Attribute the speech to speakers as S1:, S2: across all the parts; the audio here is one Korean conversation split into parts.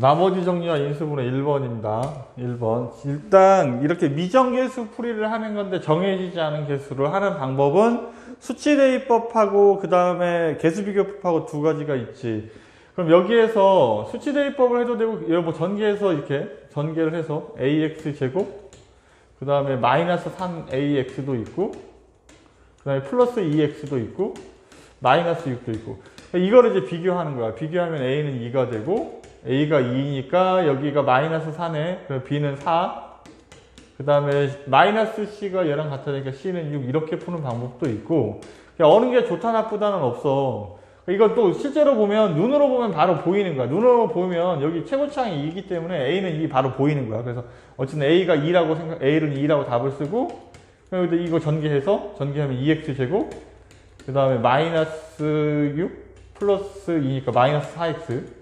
S1: 나머지 정리와 인수분해 1번입니다. 1번. 일단 이렇게 미정계수 풀이를 하는 건데 정해지지 않은 계수를 하는 방법은 수치대입법하고 그 다음에 계수비교법하고 두 가지가 있지. 그럼 여기에서 수치대입법을 해도 되고 여기 뭐 전개해서 이렇게 전개를 해서 ax 제곱 그 다음에 마이너스 3ax도 있고 그 다음에 플러스 2x도 있고 마이너스 6도 있고 이거를 이제 비교하는 거야. 비교하면 a는 2가 되고 a가 2니까 여기가 마이너스 4네. 그럼 b는 4. 그 다음에 마이너스 c가 얘랑 같으니까 c는 6 이렇게 푸는 방법도 있고 어느 게 좋다 나쁘다는 없어. 이걸 또 실제로 보면 눈으로 보면 바로 보이는 거야. 눈으로 보면 여기 최고차항이 2이기 때문에 a는 2 바로 보이는 거야. 그래서 어쨌든 a가 2라고 생각, a는 2라고 답을 쓰고 그럼 이거 전개해서 전개하면 2x 제곱 그 다음에 마이너스 6 플러스 2니까 마이너스 4x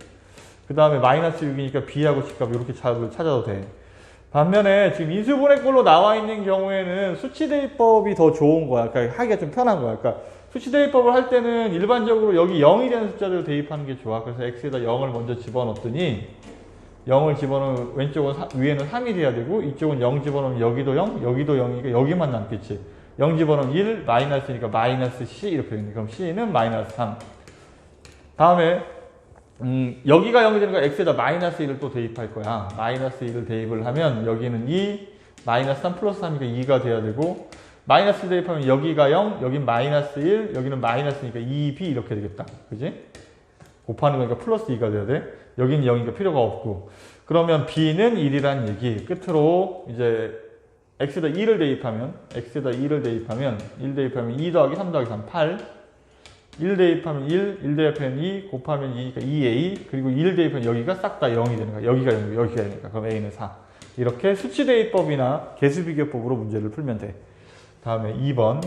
S1: 그 다음에 마이너스 6이니까 b하고 c값 이렇게 찾아도 돼. 반면에 지금 인수분해꼴로 나와 있는 경우에는 수치대입법이 더 좋은 거야. 그러니까 하기가 좀 편한 거야. 그러니까 수치대입법을 할 때는 일반적으로 여기 0이 되는 숫자들을 대입하는 게 좋아. 그래서 x에다 0을 먼저 집어넣었더니 0을 집어넣으면 왼쪽은 사- 위에는 3이 돼야 되고 이쪽은 0 집어넣으면 여기도 0, 여기도 0이니까 여기만 남겠지. 0 집어넣으면 1, 마이너스니까 마이너스 c 이렇게 되는 그럼 c는 마이너스 3. 다음에 음, 여기가 0이 되는 거 x에다 마이너스 1을 또 대입할 거야. 마이너스 1을 대입을 하면 여기는 2, 마이너스 3 플러스 3이니까 2가 돼야 되고 마이너스 1 대입하면 여기가 0, 여긴 마이너스 1, 여기는 마이너스니까 2b 이렇게 되겠다. 그지? 곱하는 거니까 플러스 2가 돼야 돼. 여기는 0이니까 필요가 없고. 그러면 b는 1이란 얘기. 끝으로 이제 x에다 2를 대입하면 x에다 2를 대입하면 1 대입하면 2 더하기 3 더하기 3, 8 1 대입하면 1, 1 대입하면 2, 곱하면 2니까 2a, 그리고 1 대입하면 여기가 싹 다 0이 되는 거야. 여기가 0, 여기가 0이니까. 그럼 a는 4. 이렇게 수치 대입법이나 개수 비교법으로 문제를 풀면 돼. 다음에 2번.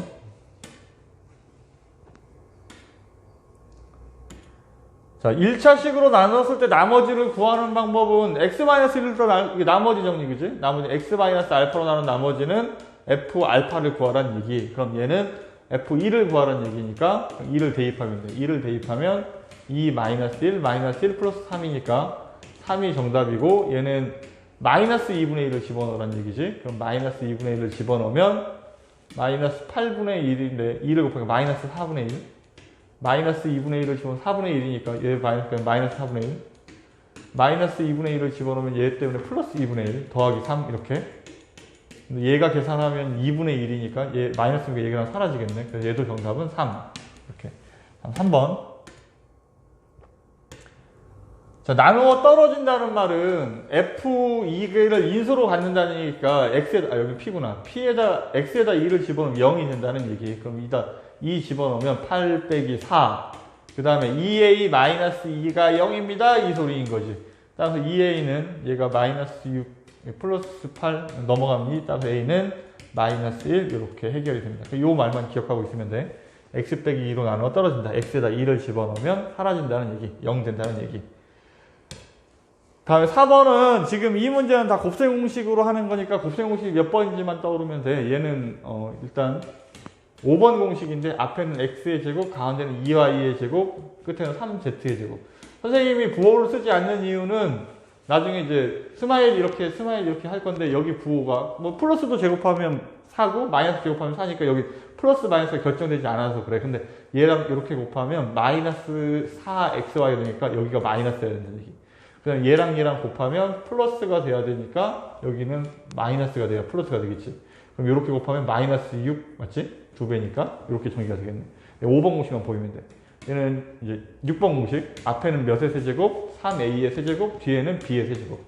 S1: 자, 1차식으로 나눴을 때 나머지를 구하는 방법은 x-1로 나, 나머지 정리, 그지? 나머지 x-알파로 나눈 나머지는 f 알파를 구하라는 얘기. 그럼 얘는 f2를 구하라는 얘기니까 2를 대입하면 돼. 2를 대입하면 2 마이너스 1, 마이너스 1 플러스 3이니까 3이 정답이고 얘는 마이너스 2분의 1을 집어넣으라는 얘기지. 그럼 마이너스 2분의 1을 집어넣으면 마이너스 8분의 1인데 2를 곱하면 마이너스 4분의 1. 마이너스 2분의 1을 집어넣으면 4분의 1이니까 얘 마이너스, 마이너스 4분의 1. 마이너스 2분의 1을 집어넣으면 얘 때문에 플러스 2분의 1 더하기 3 이렇게. 얘가 계산하면 2분의 1이니까 얘 마이너스가 얘가 사라지겠네. 그래서 얘도 정답은 3. 이렇게. 다음 3번. 자, 나누어 떨어진다는 말은 F2를 인수로 갖는다는 얘기니까 X에다, 아, 여기 P구나. P에다, X에다 2를 집어넣으면 0이 된다는 얘기. 그럼 이다, 2 집어넣으면 8 빼기 4. 그 다음에 2A 마이너스 2가 0입니다. 이 소리인 거지. 따라서 2A는 얘가 마이너스 6, 플러스 8 넘어가면 2. 따라서 A는 마이너스 1. 이렇게 해결이 됩니다. 이 말만 기억하고 있으면 돼. X 빼기 2로 나누어 떨어진다. X에다 2를 집어넣으면 사라진다는 얘기. 0 된다는 얘기. 다음에 4번은 지금 이 문제는 다 곱셈 공식으로 하는 거니까 곱셈 공식이 몇 번인지만 떠오르면 돼. 얘는 어, 일단 5번 공식인데 앞에는 x의 제곱, 가운데는 2y의 제곱, 끝에는 3z의 제곱. 선생님이 부호를 쓰지 않는 이유는 나중에 이제 스마일 이렇게 스마일 이렇게 할 건데 여기 부호가 뭐 플러스도 제곱하면 4고 마이너스 제곱하면 4니까 여기 플러스 마이너스가 결정되지 않아서 그래. 근데 얘랑 이렇게 곱하면 마이너스 4xy 되니까 여기가 마이너스여야 된다는 얘기. 그다음 얘랑 얘랑 곱하면 플러스가 돼야 되니까 여기는 마이너스가 돼야 플러스가 되겠지. 그럼 이렇게 곱하면 마이너스 6 맞지? 두 배니까 이렇게 정리가 되겠네. 5번 공식만 보이면 돼. 얘는 이제 6번 공식. 앞에는 몇의 세제곱, 3a의 세제곱, 뒤에는 b의 세제곱.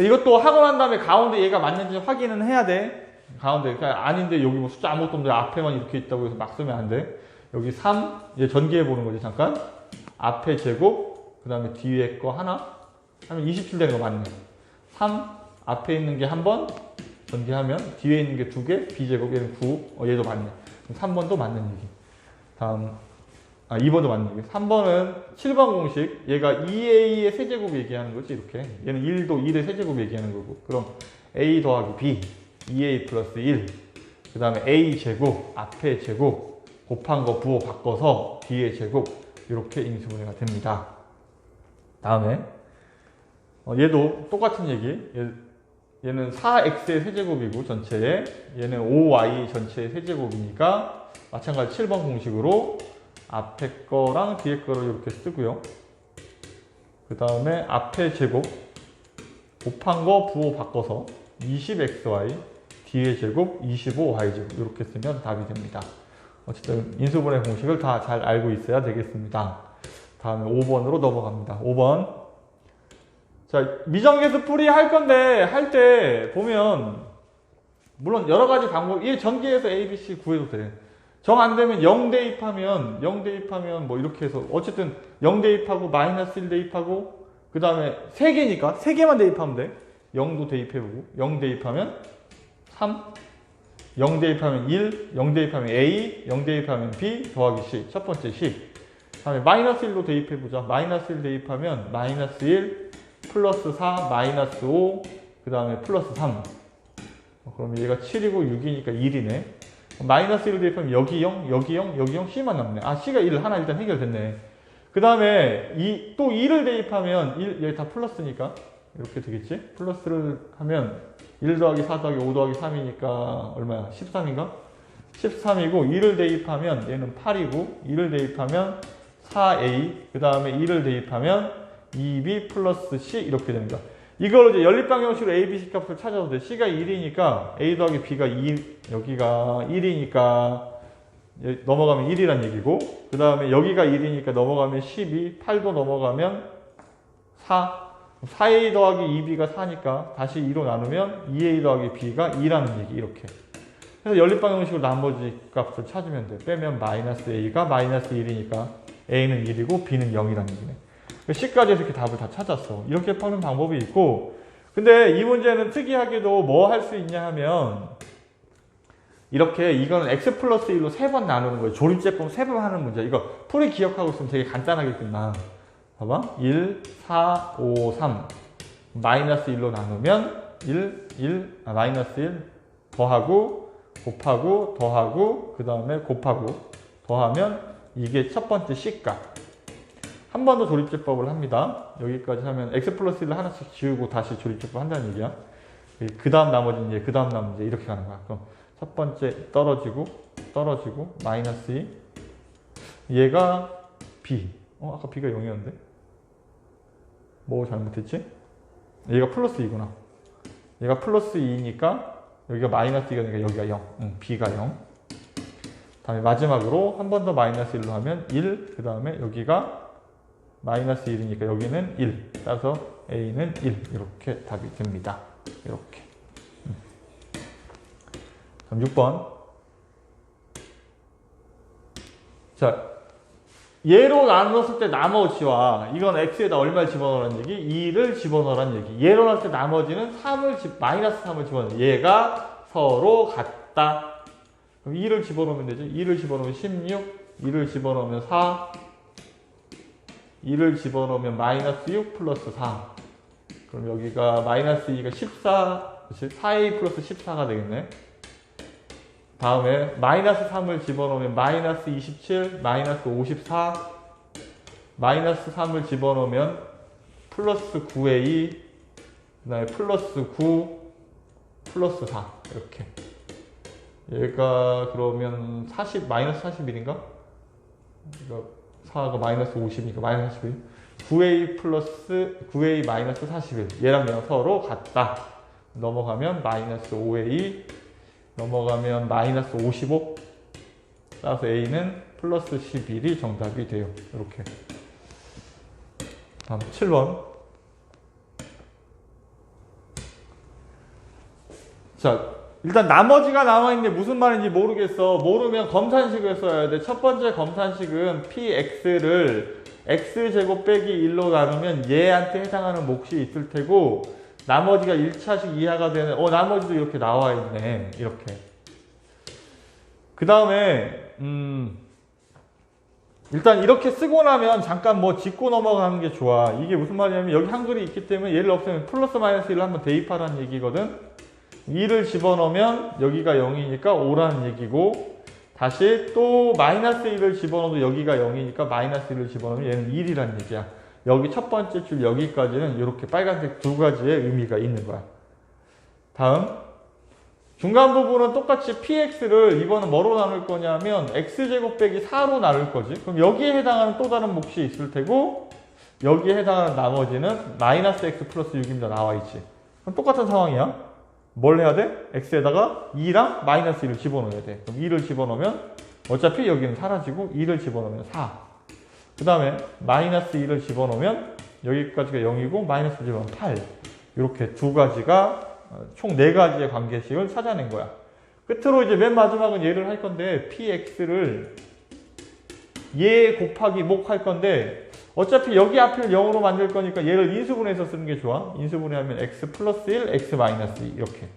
S1: 이것도 하고 난 다음에 가운데 얘가 맞는지 확인은 해야 돼. 가운데 그러니까 아닌데 여기 뭐 숫자 아무것도 없는데 앞에만 이렇게 있다고 해서 막 쓰면 안 돼. 여기 3 이제 전개해 보는 거지 잠깐. 앞에 제곱, 그 다음에 뒤에 거 하나 하면 27 되는 거 맞네. 3 앞에 있는 게 한 번 전개하면 뒤에 있는 게 두 개, b제곱 얘는 9, 어, 얘도 맞네. 3번도 맞는 얘기. 다음 아 2번도 맞는 얘기. 3번은 7번 공식. 얘가 2a의 세제곱 얘기하는 거지 이렇게. 얘는 1도 1의 세제곱 얘기하는 거고. 그럼 a 더하기 b 2a 플러스 1. 그 다음에 a 제곱 앞에 제곱 곱한 거 부호 바꿔서 뒤에 제곱 이렇게 인수분해가 됩니다. 다음에 어, 얘도 똑같은 얘기. 얘, 얘는 4x의 세제곱이고 전체에 얘는 5y 전체의 세제곱이니까 마찬가지 7번 공식으로 앞에 거랑 뒤에 거를 이렇게 쓰고요. 그 다음에 앞에 제곱 곱한 거 부호 바꿔서 20xy 뒤에 제곱 25y 제곱 이렇게 쓰면 답이 됩니다. 어쨌든 인수분해 공식을 다 잘 알고 있어야 되겠습니다. 다음에 5번으로 넘어갑니다. 5번 자, 미정계수 풀이 할 건데, 할 때 보면, 물론 여러 가지 방법, 이 전기에서 A, B, C 구해도 돼. 정 안 되면 0 대입하면, 0 대입하면 뭐 이렇게 해서, 어쨌든 0 대입하고, 마이너스 1 대입하고, 그 다음에 3개니까, 3개만 대입하면 돼. 0도 대입해보고, 0 대입하면 3, 0 대입하면 1, 0 대입하면 A, 0 대입하면 B, 더하기 C. 첫 번째 C. 다음에 마이너스 1도 대입해보자. 마이너스 1 대입하면 마이너스 1, 플러스 4, 마이너스 5, 그 다음에 플러스 3. 어, 그럼 얘가 7이고 6이니까 1이네. 마이너스 1 대입하면 여기 0, 여기 0, 여기 0, C만 남네. 아, C가 1, 하나 일단 해결됐네. 그 다음에 이, 또 2를 대입하면 1, 여기 다 플러스니까 이렇게 되겠지? 플러스를 하면 1 더하기 4 더하기 5 더하기 3이니까 얼마야? 13인가? 13이고 2를 대입하면 얘는 8이고 2를 대입하면 4a 그 다음에 2를 대입하면 2b 플러스 c 이렇게 됩니다. 이걸 이제 연립방정식으로 a, b, c 값을 찾아도 돼. c가 1이니까 a 더하기 b가 2 여기가 1이니까 넘어가면 1이란 얘기고 그 다음에 여기가 1이니까 넘어가면 12 8도 넘어가면 4 4a 더하기 2b가 4니까 다시 2로 나누면 2a 더하기 b가 2라는 얘기 이렇게. 그래서 연립방정식으로 나머지 값을 찾으면 돼 빼면 마이너스 a가 마이너스 1이니까 a는 1이고 b는 0이라는 얘기네 C까지 해서 이렇게 답을 다 찾았어. 이렇게 푸는 방법이 있고, 근데 이 문제는 특이하게도 뭐 할 수 있냐 하면, 이렇게 이거는 x 플러스 1로 세 번 나누는 거예요. 조립제법 세번 하는 문제. 이거 풀이 기억하고 있으면 되게 간단하게 끝나. 봐봐. 1, 4, 5, 3. 마이너스 1로 나누면 1, 1, 아, 마이너스 1 더하고, 곱하고, 더하고, 그 다음에 곱하고, 더하면 이게 첫 번째 C값. 한 번 더 조립제법을 합니다. 여기까지 하면 x 플러스 1을 하나씩 지우고 다시 조립제법 한다는 얘기야. 그 다음 나머지는 이제 그 다음 나머지 이렇게 가는 거야. 그럼 첫 번째 떨어지고 떨어지고 마이너스 2 얘가 b 어 아까 b가 0이었는데 뭐 잘못했지? 얘가 플러스 2구나 얘가 플러스 2니까 여기가 마이너스 2가 되니까 여기가 0 응, b가 0 다음에 마지막으로 한 번 더 마이너스 1로 하면 1, 그 다음에 여기가 마이너스 1이니까 여기는 1. 따라서 A는 1. 이렇게 답이 됩니다. 이렇게. 음. 그럼 6번. 자, 얘로 나눴을 때 나머지와 이건 x에다 얼마를 집어넣으라는 얘기? 2를 집어넣으라는 얘기. 얘로 나눴을 때 나머지는 3을 집, 마이너스 3을 집어넣어. 얘가 서로 같다. 그럼 2를 집어넣으면 되죠. 2를 집어넣으면 16, 2를 집어넣으면 4, 2를 집어넣으면 마이너스 6 플러스 4. 그럼 여기가 마이너스 2가 14, 그치? 4a 플러스 14가 되겠네. 다음에 마이너스 3을 집어넣으면 마이너스 27, 마이너스 54, 마이너스 3을 집어넣으면 플러스 9a, 그 다음에 플러스 9, 플러스 4. 이렇게. 얘가 그러면 40, 마이너스 41인가? 이거 4가 마이너스 50이니까 마이너스 41. 9a 플러스 9a 마이너스 41. 얘랑 얘랑 서로 같다. 넘어가면 마이너스 5a 넘어가면 마이너스 55 따라서 a는 플러스 11이 정답이 돼요. 이렇게. 다음 7번. 자, 일단 나머지가 남아있는데 무슨 말인지 모르겠어. 모르면 검산식을 써야 돼. 첫 번째 검산식은 px를 x제곱 빼기 1로 나누면 얘한테 해당하는 몫이 있을 테고 나머지가 1차식 이하가 되는 어 나머지도 이렇게 나와 있네. 이렇게. 그 다음에 음 일단 이렇게 쓰고 나면 잠깐 뭐 짚고 넘어가는 게 좋아. 이게 무슨 말이냐면 여기 한글이 있기 때문에 얘를 없애면 플러스 마이너스 1을 한번 대입하라는 얘기거든. 2를 집어넣으면 여기가 0이니까 5라는 얘기고 다시 또 마이너스 1을 집어넣어도 여기가 0이니까 마이너스 1을 집어넣으면 얘는 1이라는 얘기야. 여기 첫 번째 줄 여기까지는 이렇게 빨간색 두 가지의 의미가 있는 거야. 다음 중간 부분은 똑같이 px를 이번은 뭐로 나눌 거냐면 x제곱 빼기 4로 나눌 거지. 그럼 여기에 해당하는 또 다른 몫이 있을 테고 여기에 해당하는 나머지는 마이너스 x 플러스 6입니다. 나와 있지. 그럼 똑같은 상황이야. 뭘 해야 돼? x에다가 2랑 마이너스 1을 집어넣어야 돼. 그럼 2를 집어넣으면 어차피 여기는 사라지고 2를 집어넣으면 4. 그 다음에 마이너스 2를 집어넣으면 여기까지가 0이고 마이너스 집어넣으면 8. 이렇게 두 가지가 어, 총네 가지의 관계식을 찾아낸 거야. 끝으로 이제 맨 마지막은 얘를 할 건데 px를 얘 곱하기 목 할 건데 어차피 여기 앞을 0으로 만들 거니까 얘를 인수분해해서 쓰는 게 좋아. 인수분해하면 x 플러스 1, x 마이너스 2 이렇게.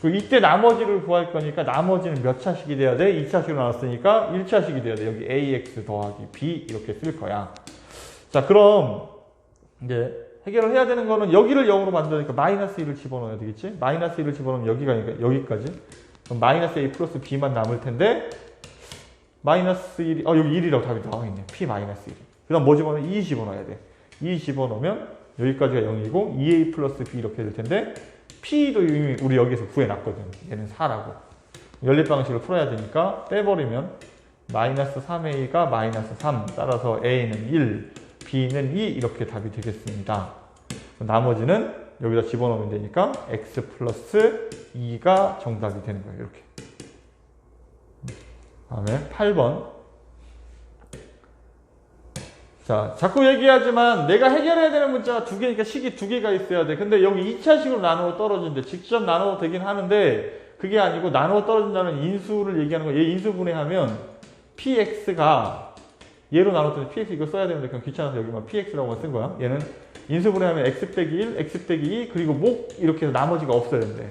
S1: 그 이때 나머지를 구할 거니까 나머지는 몇 차식이 돼야 돼? 2차식으로 나눴으니까 1차식이 돼야 돼. 여기 ax 더하기 b 이렇게 쓸 거야. 자 그럼 이제 해결을 해야 되는 거는 여기를 0으로 만드니까 마이너스 1을 집어넣어야 되겠지? 마이너스 1을 집어넣으면 여기가 여기까지. 그럼 마이너스 a 플러스 b만 남을 텐데 마이너스 1이 어 여기 1이라고 답이 나와 있네. p 마이너스 1. 그 다음 뭐 집어넣어? 2 집어넣어야 돼. 2 집어넣으면 여기까지가 0이고 2a 플러스 b 이렇게 될 텐데 p도 이미 우리 여기서 구해놨거든. 얘는 4라고. 연립 방식을 풀어야 되니까 빼버리면 마이너스 3a가 마이너스 3 따라서 a는 1 b는 2 이렇게 답이 되겠습니다. 나머지는 여기다 집어넣으면 되니까 x 플러스 2가 정답이 되는 거예요. 이렇게. 다음에 8번. 자, 자꾸 얘기하지만 내가 해결해야 되는 문자가 두 개니까 식이 두 개가 있어야 돼. 근데 여기 2차식으로 나누어 떨어진대. 직접 나누어 되긴 하는데 그게 아니고 나누어 떨어진다는 인수를 얘기하는 거야. 얘 인수 분해하면 px가 얘로 나눴더니 px 이거 써야 되는데 그냥 귀찮아서 여기만 px라고 쓴 거야. 얘는 인수 분해하면 x 빼기 1, x 빼기 2 그리고 목 이렇게 해서 나머지가 없어야 된대.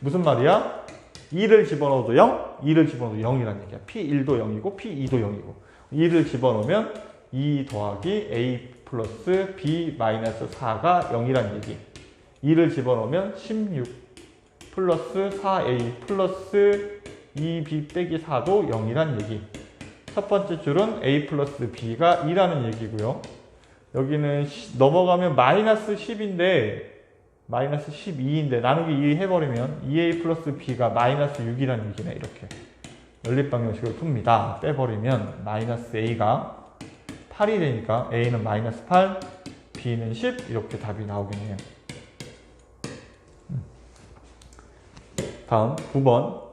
S1: 무슨 말이야? 2를 집어넣어도 0, 2를 집어넣어도 0이라는 얘기야. p1도 0이고 p2도 0이고 2를 집어넣으면 2 더하기 a 플러스 b 마이너스 4가 0이라는 얘기. 2를 집어넣으면 16 플러스 4a 플러스 2b 빼기 4도 0이라는 얘기. 첫 번째 줄은 a 플러스 b가 2라는 얘기고요. 여기는 시- 넘어가면 마이너스 10인데 마이너스 12인데 나누기 2 해버리면 2a 플러스 b가 마이너스 6이라는 얘기네 이렇게 연립 방정식을 풉니다. 빼버리면 마이너스 a가 8이 되니까 a는 마이너스 8, b는 10 이렇게 답이 나오겠네요. 음. 다음 9번